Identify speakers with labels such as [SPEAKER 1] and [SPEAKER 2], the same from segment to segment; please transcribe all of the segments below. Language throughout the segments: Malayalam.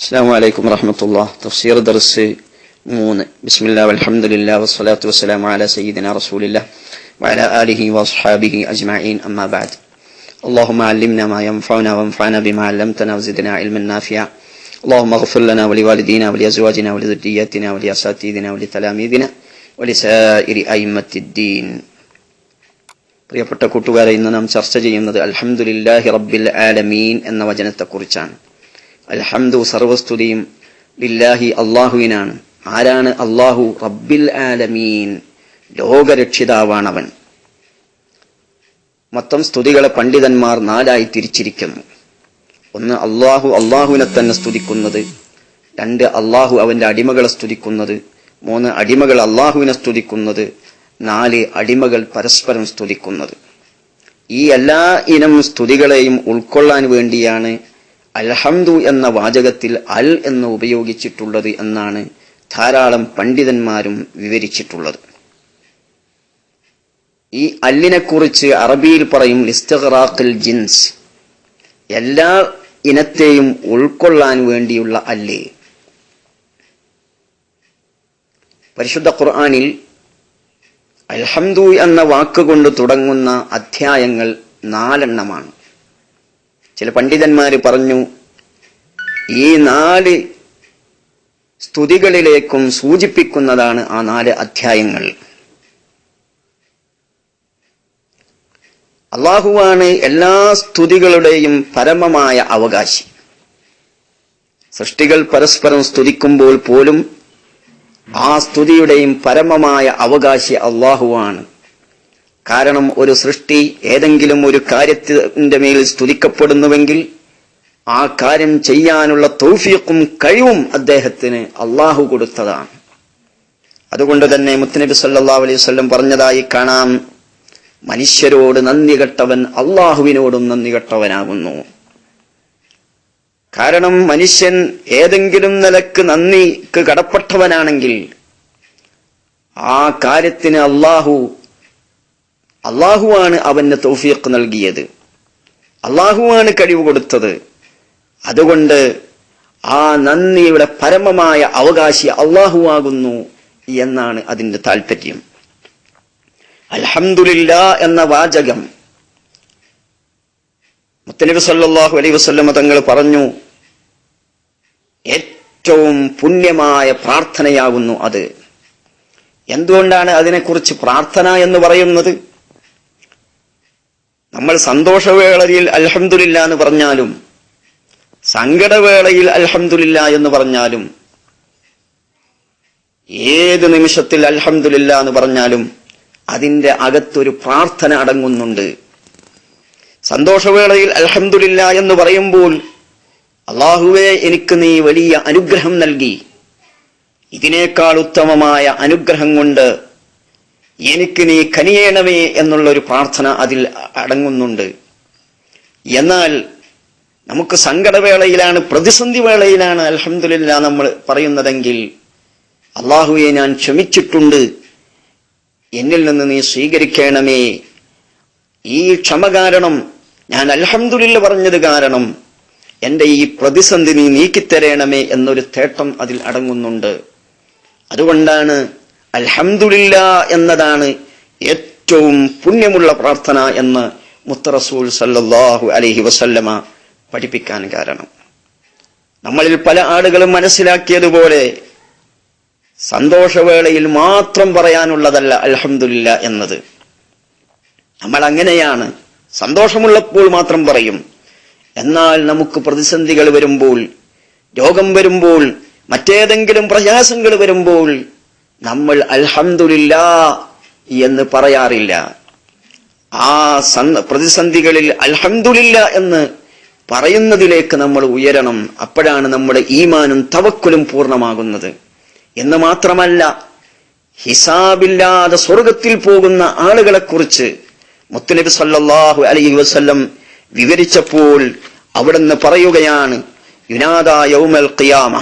[SPEAKER 1] السلام عليكم ورحمة الله تفسير درس مون بسم الله والحمد لله والصلاة والسلام على سيدنا رسول الله وعلى آله وأصحابه أجمعين أما بعد اللهم علمنا ما ينفعنا وانفعنا بما علمتنا وزدنا علما نافعا اللهم اغفر لنا ولوالدينا ولأزواجنا ولذرياتنا ولأساتذتنا ولتلاميذنا ولسائر أئمة الدين പ്രിയപ്പെട്ട കൂട്ടുകാരെ ഇന്ന് നാം ചർച്ച ചെയ്യുന്നത് അൽഹംദുലില്ലാഹി റബ്ബിൽ ആലമീൻ എന്ന വചനത്തെക്കുറിച്ചാണ് അൽഹംദു സർവസ്തുതിയും ലില്ലാഹി അള്ളാഹുവിനാണ്. ആരാണ് അള്ളാഹു? റബ്ബിൽ ആലമീൻ. ലോകരക്ഷിതാവാണവൻ. മൊത്തം സ്തുതികളെ പണ്ഡിതന്മാർ നാലായി തിരിച്ചിരിക്കുന്നു. ഒന്ന് അള്ളാഹു അള്ളാഹുവിനെ തന്നെ സ്തുതിക്കുന്നത്. രണ്ട് അള്ളാഹു അവന്റെ അടിമകളെ സ്തുതിക്കുന്നത്. മൂന്ന് അടിമകൾ അള്ളാഹുവിനെ സ്തുതിക്കുന്നത്. നാല് അടിമകൾ പരസ്പരം സ്തുതിക്കുന്നത്. ഈ എല്ലാ ഇനം സ്തുതികളെയും ഉൾക്കൊള്ളാൻ വേണ്ടിയാണ് അൽഹംദു എന്ന വാചകത്തിൽ അൽ എന്ന് ഉപയോഗിച്ചിട്ടുള്ളത് എന്നാണ് ധാരാളം പണ്ഡിതന്മാരും വിവരിച്ചിട്ടുള്ളത്. ഈ അല്ലിനെക്കുറിച്ച് അറബിയിൽ പറയും ലിസ്തഖറാഖിൽ ജിൻസ്. എല്ലാ ഇനത്തെയും ഉൾക്കൊള്ളാൻ വേണ്ടിയുള്ള അല്ല്? പരിശുദ്ധ ഖുർആാനിൽ അൽഹംദു എന്ന വാക്കുകൊണ്ട് തുടങ്ങുന്ന അധ്യായങ്ങൾ നാലെണ്ണമാണ്. ചില പണ്ഡിതന്മാർ പറഞ്ഞു ഈ നാല് സ്തുതികളിലേക്കും സൂചിപ്പിക്കുന്നതാണ് ആ നാല് അധ്യായങ്ങൾ. അള്ളാഹുവാണ് എല്ലാ സ്തുതികളുടെയും പരമമായ അവകാശി. സൃഷ്ടികൾ പരസ്പരം സ്തുതിക്കുമ്പോൾ പോലും ആ സ്തുതിയുടെയും പരമമായ അവകാശി അള്ളാഹുവാണ്. കാരണം ഒരു സൃഷ്ടി ഏതെങ്കിലും ഒരു കാര്യത്തിന്റെ മേൽ സ്തുതിക്കപ്പെടുന്നുവെങ്കിൽ ആ കാര്യം ചെയ്യാനുള്ള തൗഫീഖും കഴിവും അദ്ദേഹത്തിന് അള്ളാഹു കൊടുത്തതാണ്. അതുകൊണ്ട് തന്നെ മുത്തനബി സല്ലാ അലൈഹി പറഞ്ഞതായി കാണാം മനുഷ്യരോട് നന്ദി കെട്ടവൻ അള്ളാഹുവിനോടും നന്ദി കെട്ടവനാകുന്നു. കാരണം മനുഷ്യൻ ഏതെങ്കിലും നിലയ്ക്ക് നന്ദിക്ക് കടപ്പെട്ടവനാണെങ്കിൽ ആ കാര്യത്തിന് അള്ളാഹു അള്ളാഹുവാണ് അവന് തൗഫീഖ് നൽകിയത്. അള്ളാഹുവാണ് കഴിവ് കൊടുത്തത്. അതുകൊണ്ട് ആ നന്ദിയുടെ പരമമായ അവകാശി അള്ളാഹുവാകുന്നു എന്നാണ് അതിന്റെ താല്പര്യം അൽഹംദുലില്ല എന്ന വാചകം. മുത്തനബി സല്ലാഹു അലൈ വസ്ല്ലമ തങ്ങൾ പറഞ്ഞു ഏറ്റവും പുണ്യമായ പ്രാർത്ഥനയാകുന്നു അത്. എന്തുകൊണ്ടാണ് അതിനെക്കുറിച്ച് പ്രാർത്ഥന എന്ന് പറയുന്നത്? നമ്മൾ സന്തോഷവേളയിൽ അൽഹംദുലില്ല എന്ന് പറഞ്ഞാലും സങ്കടവേളയിൽ അൽഹംദുലില്ല എന്ന് പറഞ്ഞാലും ഏത് നിമിഷത്തിൽ അൽഹംദുലില്ല എന്ന് പറഞ്ഞാലും അതിന്റെ അകത്തൊരു പ്രാർത്ഥന അടങ്ങുന്നുണ്ട്. സന്തോഷവേളയിൽ അൽഹംദുലില്ല എന്ന് പറയുമ്പോൾ അള്ളാഹുവെ എനിക്ക് നീ വലിയ അനുഗ്രഹം നൽകി. ഇതിനേക്കാൾ ഉത്തമമായ അനുഗ്രഹം കൊണ്ട് എനിക്ക് നീ കനിയേണമേ എന്നുള്ളൊരു പ്രാർത്ഥന അതിൽ അടങ്ങുന്നുണ്ട്. എന്നാൽ നമുക്ക് സങ്കടവേളയിലാണ് പ്രതിസന്ധി വേളയിലാണ് അലഹമില്ല നമ്മൾ പറയുന്നതെങ്കിൽ അള്ളാഹുവെ ഞാൻ ക്ഷമിച്ചിട്ടുണ്ട്. എന്നിൽ നിന്ന് നീ സ്വീകരിക്കണമേ. ഈ ക്ഷമ കാരണം ഞാൻ അലഹമില്ല പറഞ്ഞത് കാരണം എന്റെ ഈ പ്രതിസന്ധി നീ നീക്കിത്തരേണമേ എന്നൊരു തേട്ടം അതിൽ അടങ്ങുന്നുണ്ട്. അതുകൊണ്ടാണ് അൽഹംദുലില്ല എന്നതാണ് ഏറ്റവും പുണ്യമുള്ള പ്രാർത്ഥന എന്ന് മുത്തറസൂൽ സല്ലാഹു അലഹി വസല്ലമ പഠിപ്പിക്കാൻ കാരണം. നമ്മളിൽ പല ആളുകളും മനസ്സിലാക്കിയതുപോലെ സന്തോഷവേളയിൽ മാത്രം പറയാനുള്ളതല്ല അൽഹംദുലില്ല എന്നത്. നമ്മൾ അങ്ങനെയാണ് സന്തോഷമുള്ളപ്പോൾ മാത്രം പറയും. എന്നാൽ നമുക്ക് പ്രതിസന്ധികൾ വരുമ്പോൾ രോഗം വരുമ്പോൾ മറ്റേതെങ്കിലും പ്രയാസങ്ങൾ വരുമ്പോൾ നമ്മൾ അൽഹംദുലില്ല എന്ന് പറയാറില്ല. ആ പ്രതിസന്ധികളിൽ അൽഹംദുലില്ല എന്ന് പറയുന്നതിലേക്ക് നമ്മൾ ഉയരണം. അപ്പോഴാണ് നമ്മുടെ ഈമാനും തവക്കുലും പൂർണമാകുന്നത്. എന്ന് മാത്രമല്ല ഹിസാബില്ലാതെ സ്വർഗത്തിൽ പോകുന്ന ആളുകളെ ആളുകളെക്കുറിച്ച് മുത്തുനബി സല്ലാഹു അലൈഹി വസ്ല്ലം വിവരിച്ചപ്പോൾ അവിടുന്ന് പറയുകയാണ് യുനാദ യൗമൽ ഖിയാമ.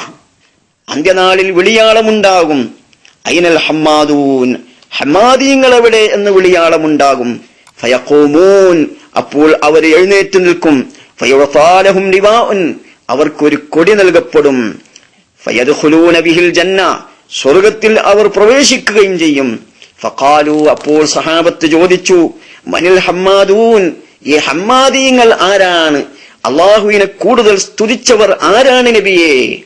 [SPEAKER 1] അന്ത്യനാളിൽ വിളിയാളമുണ്ടാകും. ഐനൽ ഹമ്മാദൂൻ? ഹമ്മാദീങ്ങൾ എവിടെ എന്ന് വിളിയാളമുണ്ടാകും. ഫയക്കോമൂൻ അപ്പോൾ അവർ എഴുന്നേറ്റ് നിൽക്കും. ഫയോസാലഹും നിവാഉൻ. അവർക്കൊരു കൊടി നൽകപ്പെടും. ഫയദ്ഖുലൂന ബിഹിൽ ജന്ന. സ്വർഗത്തിൽ അവർ പ്രവേശിക്കുകയും ചെയ്യും. ഫഖാലു അപ്പോൾ സഹാബത്ത് ചോദിച്ചു മനിൽ ഹമ്മാദൂൻ? ഈ ഹമ്മാദീങ്ങൾ ആരാണ്? അള്ളാഹുവിനെ കൂടുതൽ സ്തുതിച്ചവർ ആരാണ് നബിയേ?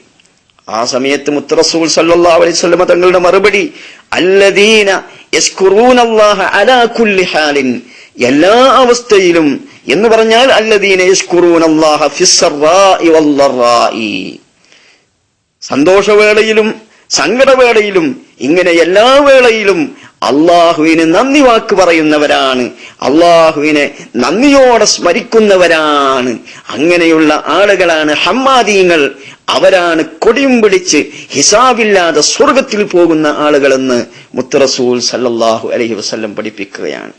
[SPEAKER 1] ആ സമയത്ത് മുത്തറസൂൽ സല്ലല്ലാഹു അലൈഹി വസല്ലം തങ്ങളുടെ മറുപടി അല്ലദീന അലാ കുല്ലി ഹാലിൻ. എല്ലാ അവസ്ഥയിലും എന്ന് പറഞ്ഞാൽ അല്ലദീന സന്തോഷവേളയിലും സങ്കടവേളയിലും ഇങ്ങനെ എല്ലാ വേളയിലും അള്ളാഹുവിന് നന്ദി വാക്ക് പറയുന്നവരാണ്. അള്ളാഹുവിനെ നന്ദിയോടെ സ്മരിക്കുന്നവരാണ്. അങ്ങനെയുള്ള ആളുകളാണ് ഹമ്മാദീങ്ങൾ. അവരാണ് കൊടിയും പിടിച്ച് ഹിസാബില്ലാതെ സ്വർഗത്തിൽ പോകുന്ന ആളുകളെന്ന് മുത്തറസൂൽ സല്ലാഹു അലഹി വസ്ല്ലം പഠിപ്പിക്കുകയാണ്.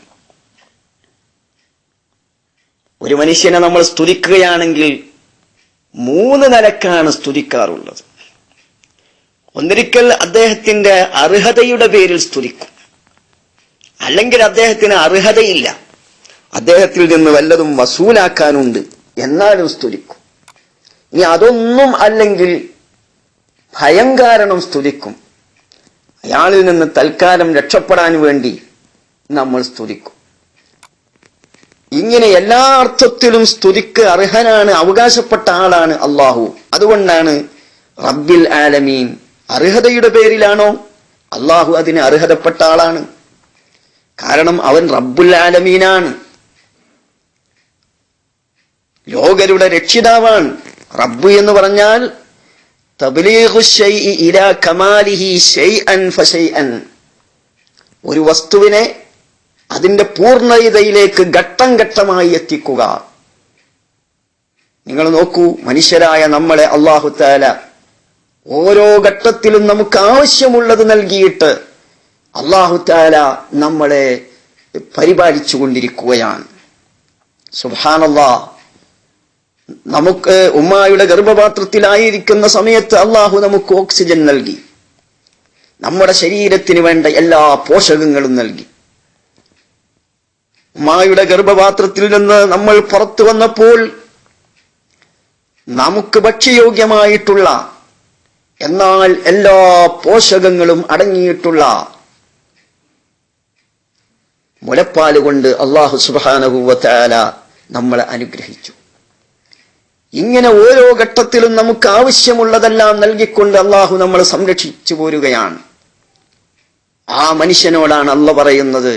[SPEAKER 1] ഒരു മനുഷ്യനെ നമ്മൾ സ്തുതിക്കുകയാണെങ്കിൽ മൂന്ന് നിലക്കാണ് സ്തുതിക്കാറുള്ളത്. ഒന്നിരിക്കൽ അദ്ദേഹത്തിന്റെ അർഹതയുടെ പേരിൽ സ്തുതിക്കും. അല്ലെങ്കിൽ അദ്ദേഹത്തിന് അർഹതയില്ല. അദ്ദേഹത്തിൽ നിന്ന് വല്ലതും വസൂലാക്കാനുണ്ട്. എന്നാലും സ്തുതിക്കും. ഇനി അതൊന്നും അല്ലെങ്കിൽ ഭയം കാരണം സ്തുതിക്കും. അയാളിൽ നിന്ന് തൽക്കാലം രക്ഷപ്പെടാൻ വേണ്ടി നമ്മൾ സ്തുതിക്കും. ഇങ്ങനെ എല്ലാ അർത്ഥത്തിലും സ്തുതിക്ക് അർഹനാണ് അവകാശപ്പെട്ട ആളാണ് അള്ളാഹു. അതുകൊണ്ടാണ് റബ്ബിൽ ആലമീൻ അർഹതയുടെ പേരിലാണോ അള്ളാഹു അതിന് അർഹതപ്പെട്ട ആളാണ്. കാരണം അവൻ റബ്ബുൽ ആലമീനാണ് ലോകരുടെ രക്ഷിതാവാണ്. റബ്ബു എന്ന് പറഞ്ഞാൽ ഒരു വസ്തുവിനെ അതിന്റെ പൂർണതയിലേക്ക് ഘട്ടം ഘട്ടമായി എത്തിക്കുക. നിങ്ങൾ നോക്കൂ മനുഷ്യരായ നമ്മളെ അള്ളാഹു താല ഓരോ ഘട്ടത്തിലും നമുക്ക് ആവശ്യമുള്ളത് നൽകിയിട്ട് അള്ളാഹു താല നമ്മളെ പരിപാലിച്ചു കൊണ്ടിരിക്കുകയാണ്. സുഹാനല്ലാ നമുക്ക് ഉമ്മായുടെ ഗർഭപാത്രത്തിലായിരിക്കുന്ന സമയത്ത് അള്ളാഹു നമുക്ക് ഓക്സിജൻ നൽകി. നമ്മുടെ ശരീരത്തിന് വേണ്ട എല്ലാ പോഷകങ്ങളും നൽകി. ഉമ്മായുടെ ഗർഭപാത്രത്തിൽ നിന്ന് നമ്മൾ പുറത്തു വന്നപ്പോൾ നമുക്ക് ഭക്ഷ്യയോഗ്യമായിട്ടുള്ള എന്നാൽ എല്ലാ പോഷകങ്ങളും അടങ്ങിയിട്ടുള്ള മുലപ്പാൽ കൊണ്ട് അള്ളാഹു സുബാനഹുവത്താല നമ്മളെ അനുഗ്രഹിച്ചു. ഇങ്ങനെ ഓരോ ഘട്ടത്തിലും നമുക്ക് ആവശ്യമുള്ളതെല്ലാം നൽകിക്കൊണ്ട് അള്ളാഹു നമ്മളെ സംരക്ഷിച്ചു പോരുകയാണ്. ആ മനുഷ്യനോടാണ് അല്ല പറയുന്നത്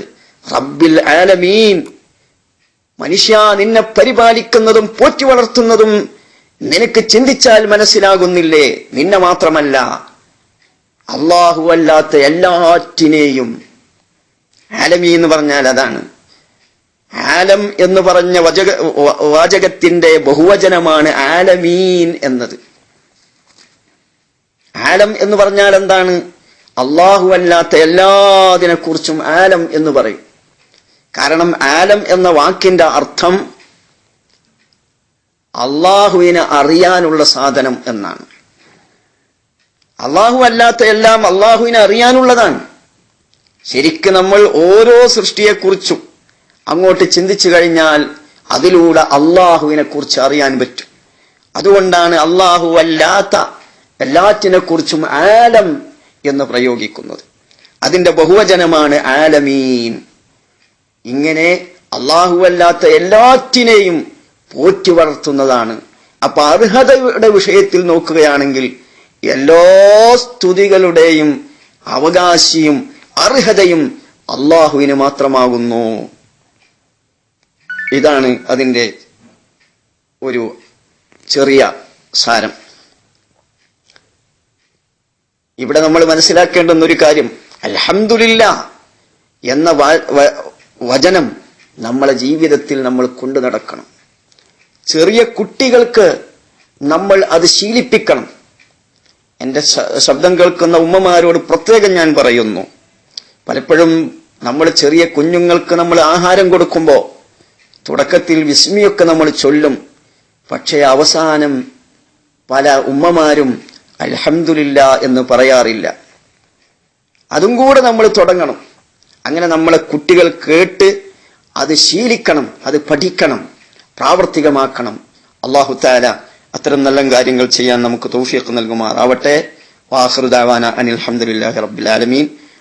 [SPEAKER 1] റബ്ബിൽ ആലമീൻ മനുഷ്യ നിന്നെ പരിപാലിക്കുന്നതും പോറ്റി വളർത്തുന്നതും നിനക്ക് ചിന്തിച്ചാൽ മനസ്സിലാകുന്നില്ലേ? നിന്നെ മാത്രമല്ല അല്ലാത്ത എല്ലാറ്റിനെയും ആലമി എന്ന് പറഞ്ഞാൽ അതാണ്. ആലം എന്ന് പറഞ്ഞ വചക വാചകത്തിന്റെ ബഹുവചനമാണ് ആലമീൻ എന്നത്. ആലം എന്ന് പറഞ്ഞാൽ എന്താണ്? അള്ളാഹു അല്ലാത്ത എല്ലാതിനെ കുറിച്ചും ആലം എന്ന് പറയും. കാരണം ആലം എന്ന വാക്കിന്റെ അർത്ഥം അള്ളാഹുവിനെ അറിയാനുള്ള സാധനം എന്നാണ്. അള്ളാഹു അല്ലാത്ത എല്ലാം അള്ളാഹുവിനെ അറിയാനുള്ളതാണ്. ശരിക്ക് നമ്മൾ ഓരോ സൃഷ്ടിയെക്കുറിച്ചും അങ്ങോട്ട് ചിന്തിച്ചു കഴിഞ്ഞാൽ അതിലൂടെ അള്ളാഹുവിനെ കുറിച്ച് അറിയാൻ പറ്റും. അതുകൊണ്ടാണ് അള്ളാഹു അല്ലാത്ത എല്ലാറ്റിനെ കുറിച്ചും ആലം എന്ന് പ്രയോഗിക്കുന്നത്. അതിന്റെ ബഹുവചനമാണ് ആലമീൻ. ഇങ്ങനെ അള്ളാഹു അല്ലാത്ത എല്ലാറ്റിനെയും പോറ്റി വളർത്തുന്നതാണ്. അപ്പൊ അർഹതയുടെ വിഷയത്തിൽ നോക്കുകയാണെങ്കിൽ എല്ലാ സ്തുതികളുടെയും അവകാശിയും അർഹതയും അള്ളാഹുവിന് മാത്രമാകുന്നു. ഇതാണ് അതിന്റെ ഒരു ചെറിയ സാരം. ഇവിടെ നമ്മൾ മനസ്സിലാക്കേണ്ടുന്ന ഒരു കാര്യം അൽഹംദുലില്ല എന്ന വചനം നമ്മളെ ജീവിതത്തിൽ നമ്മൾ കൊണ്ടു നടക്കണം. ചെറിയ കുട്ടികൾക്ക് നമ്മൾ അത് ശീലിപ്പിക്കണം. എന്റെ ശബ്ദം കേൾക്കുന്ന ഉമ്മമാരോട് പ്രത്യേകം ഞാൻ പറയുന്നു. പലപ്പോഴും നമ്മൾ ചെറിയ കുഞ്ഞുങ്ങൾക്ക് നമ്മൾ ആഹാരം കൊടുക്കുമ്പോൾ തുടക്കത്തിൽ വിസ്മിയൊക്കെ നമ്മൾ ചൊല്ലും. പക്ഷേ അവസാനം പല ഉമ്മമാരും അൽഹംദുലില്ല എന്ന് പറയാറില്ല. അതും കൂടെ നമ്മൾ തുടങ്ങണം. അങ്ങനെ നമ്മളെ കുട്ടികൾ കേട്ട് അത് ശീലിക്കണം അത് പഠിക്കണം പ്രാവർത്തികമാക്കണം. അള്ളാഹു താല അത്തരം നല്ല കാര്യങ്ങൾ ചെയ്യാൻ നമുക്ക് തോഫിയൊക്കെ നൽകുമാറാവട്ടെ. വാഹൃദാവാന അനിൽ അഹമ്മദില്ലാഹി